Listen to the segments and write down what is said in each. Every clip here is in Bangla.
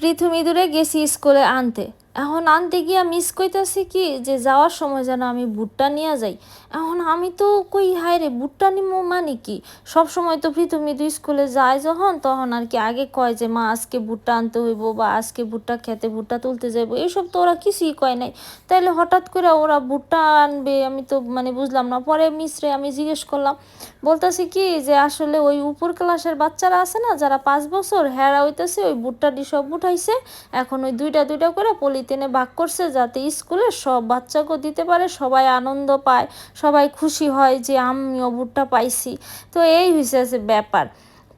প্রথম ইঁদুরে গেছি স্কুলে আনতে। এখন আনতে গিয়া মিস কইতাছি কি যে যাওয়ার সময় যেন আমি বুটটা নিয়ে যাই। এখন আমি তো কই, হায় রে, বুটটা নিমো মানে কি? সব সময় তো প্রীতম ইঁদু স্কুলে যায় যখন, তখন আর কি আগে কয় যে, মা, আজকে বুটটা আনতে হইব বা আজকে বুটটা খেতে, বুটটা তুলতে যাইবো। এইসব তো ওরা কিছুই কয় নাই। তাইলে হঠাৎ করে ওরা বুটটা আনবে, আমি তো মানে বুঝলাম না। পরে মিসরে আমি জিজ্ঞেস করলাম, বলতেছি কি যে, আসলে ওই উপর ক্লাসের বাচ্চারা আছে না, যারা পাঁচ বছর, হেরা হইতেছে ওই বুটটা ডি সব উঠাইছে। এখন ওই দুইটা দুইটা করে পলিথিনে ভাগ করছে যাতে স্কুলে সব বাচ্চাকেও দিতে পারে, সবাই আনন্দ পায়, সবাই খুশি হয় যে আমিও বুটটা পাইছি। তো এই হয়েছে ব্যাপার।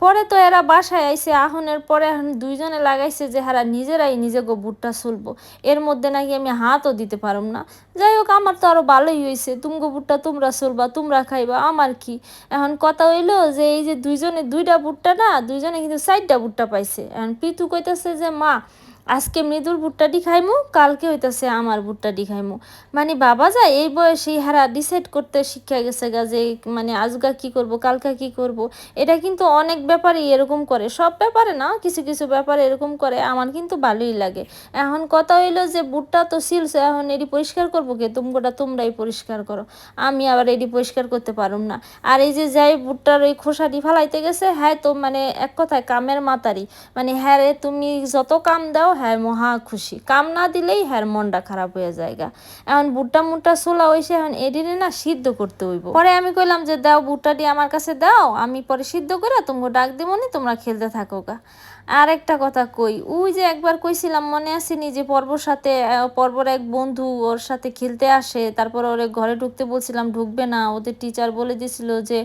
পরে তো এরা বাসায় আইসে আহনের পরে দুইজনে লাগাইছে যে হারা নিজেরাই নিজে গো বুটটা চলবো। এর মধ্যে নাকি আমি হাতও দিতে পারম না। যাই হোক আমার তো আরও ভালোই হয়েছে তুমগো বুটটা তোমরা চলবা, তোমরা খাইবা, আমার কি? এখন কথা হইল যে এই যে দুইজনে দুইটা বুটটা না, দুইজনে কিন্তু চারটা বুটটা পাইছে। এখন পিতু কইতাছে যে, মা আজকে মৃদুর ভুট্টাটি খাইমু, কালকে হইতাছে আমার ভুট্টাটি খাইমু। মানে বাবা যায় এই বয়সে হারা ডিসাইড করতে শিক্ষা গেছে গা যে মানে আজগা কি করব, কালকা কি করব। এটা কিন্তু অনেক ব্যাপারে এরকম করে। সব ব্যাপারে না, কিছু কিছু ব্যাপারে এরকম করে, আমার কিন্তু ভালোই লাগে। এখন কথা হইল যে বুটটা তো সিলছে এখন এটি পরিষ্কার করব কে? তোমরা তোমরাই পরিষ্কার করো। আমি আবার এটি পরিষ্কার করতে পারুম না। আর এই যে যাই বুটটার ওই খোসাটি ফালাইতে গেছে হ্যাঁ তো মানে এক কথায় কামের মাতারি। মানে হ্যাঁ রে, তুমি যত কাম দাও হ্যাঁ মহা খুশি। কাম না দিলেই হ্যাঁ মনটা খারাপ হয়ে যায়গা এখন বুটটা মুটটা সোলা হয়েছে এখন এডিনে না সিদ্ধ করতে হইব। পরে আমি কইলাম যে, দাও বুটটাটি আমার কাছে দাও, আমি পরে সিদ্ধ করে তোমাকে ডাক দিবনি তোমরা খেলতে থাকো গা। আর একটা কথা কই, ওই যে একবার কইছিলাম, মনে আসেনি যে পর্বর সাথে পর্বর এক বন্ধু ওর সাথে খেলতে আসে, তারপর ওর ঘরে ঢুকতে বলছিলাম, ঢুকবে না। ওদের টিচার বলে দিছিল যে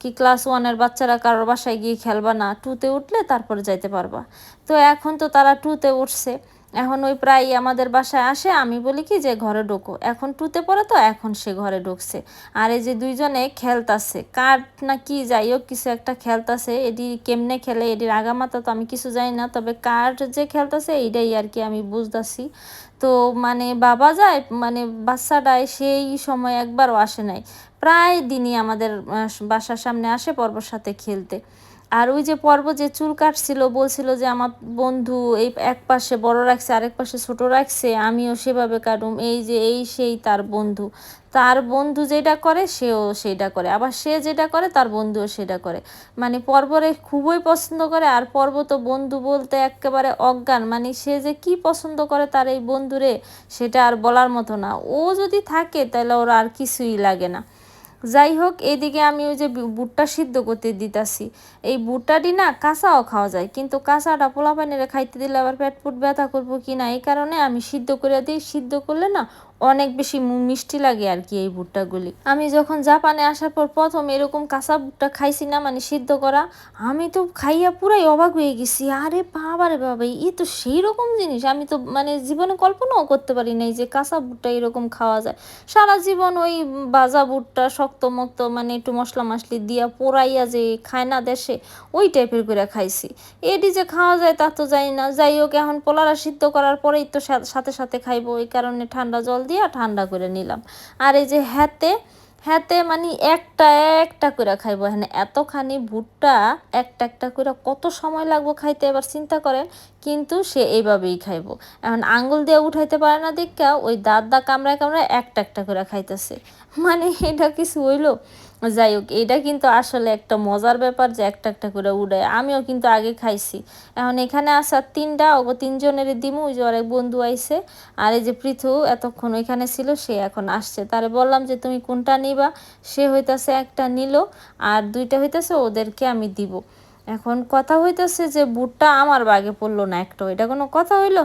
কি ক্লাস ওয়ানের বাচ্চারা কারোর বাসায় গিয়ে খেলবা না টুতে উঠলে তারপর যাইতে পারবা। তো এখন তো তারা টুতে উঠছে। এখন ওই প্রায় আমাদের বাসায় আসে, আমি বলি কি যে ঘরে ঢোকো। এখন টুতে পড়ে তো, এখন সে ঘরে ঢুকছে। আর এই যে দুইজনে খেলতাছে কাঠ না কি যাই হোক, কিছু একটা খেলতাছে। এটি কেমনে খেলে, এটির আগামাতা তো আমি কিছু জানি না, তবে কাঠ যে খেলতাছে, এইটাই আর কি আমি বুঝতেছি। তো মানে বাবা যায় মানে বাচ্চাটায় সেই সময় একবারও আসে নাই। প্রায় দিনই আমাদের বাসার সামনে আসে পর্বর সাথে খেলতে। আর ওই যে পর্ব যে চুল কাটছিল, বলছিল যে আমার বন্ধু এই এক পাশে বড় রাখছে, আরেক পাশে ছোট রাখছে, আমিও সেভাবে কাটুম, এই যে এই সেই তার বন্ধু। তার বন্ধু যেটা করে, সেও সেটা করে। আবার সে যেটা করে, তার বন্ধুও সেটা করে। মানে পর্বরে খুবই পছন্দ করে, আর পর্ব তো বন্ধু বলতে একেবারে অজ্ঞান। মানে সে যে কি পছন্দ করে তার এই বন্ধুরে, সেটা আর বলার মতো না। ও যদি থাকে, তাহলে ওর আর কিছুই লাগে না। যাই হোক এদিকে আমি ওই যে বুটটা সিদ্ধ করতে দিতাছি। এই বুটটাটি না কাঁচাও খাওয়া যায়, কিন্তু কাঁচাটা পোলা পানিরে খাইতে দিলে আবার পেট ফুট ব্যথা করব কি না? এই কারণে আমি সিদ্ধ করে দিই। সিদ্ধ করলে না অনেক বেশি মিষ্টি লাগে আর কি এই ভুট্টাগুলি। আমি যখন জাপানে আসার পর প্রথম এরকম কাঁচা ভুট্টা খাইছি না মানে সিদ্ধ করা, আমি তো খাইয়া পুরাই অবাক হয়ে গেছি। আরে বাবা রে বাবা ই তো সেই রকম জিনিস। আমি তো মানে জীবনে কল্পনাও করতে পারি নাই যে কাঁচা ভুট্টা এরকম খাওয়া যায়। সারা জীবন ওই বাজা ভুট্টা শক্ত মক্ত মানে একটু মশলা মশলি দিয়া পোড়াইয়া যে খায় না দেশে, ওই টাইপের করে খাইছি। এটি যে খাওয়া যায় তা তো জানি না। যাই হোক, এখন পোলারা সিদ্ধ করার পরেই তো সাথে সাথে খাইবো। ওই কারণে ঠান্ডা জল দিয়া ঠান্ডা করে নিলাম। আর এই যে হাতে হ্যাতে মানে একটা একটা করে খাইব। হ্যাঁ এতখানি ভুট্টা একটা একটা করে কত সময় লাগবো খাইতে এবার চিন্তা করেন? কিন্তু সে এইভাবেই খাইব। এখন আঙ্গুল দিয়ে উঠাইতে পারে না দেখা ওই দাঁত দা কামড়ায় কামড়ায় একটা একটা করে খাইতেছে। মানে এটা কিছু হইল? যাই হোক, এটা কিন্তু আসলে একটা মজার ব্যাপার যে একটা একটা করে উড়ায়। আমিও কিন্তু আগে খাইছি। এখন এখানে আসার তিনটা ও তিনজনের দিমু, ওই যে অনেক বন্ধু আইসে আর এই যে পৃথু এতক্ষণ ওইখানে ছিল, সে এখন আসছে। তারে বললাম যে, তুমি কোনটা নিবা? সে হইতাছে একটা নিল, আর দুইটা হইতাছে ওদেরকে আমি দিব। এখন কথা হইতাছে যে, বুটটা আমার বাগে পড়ল না একটা। এটা কোনো কথা হইল?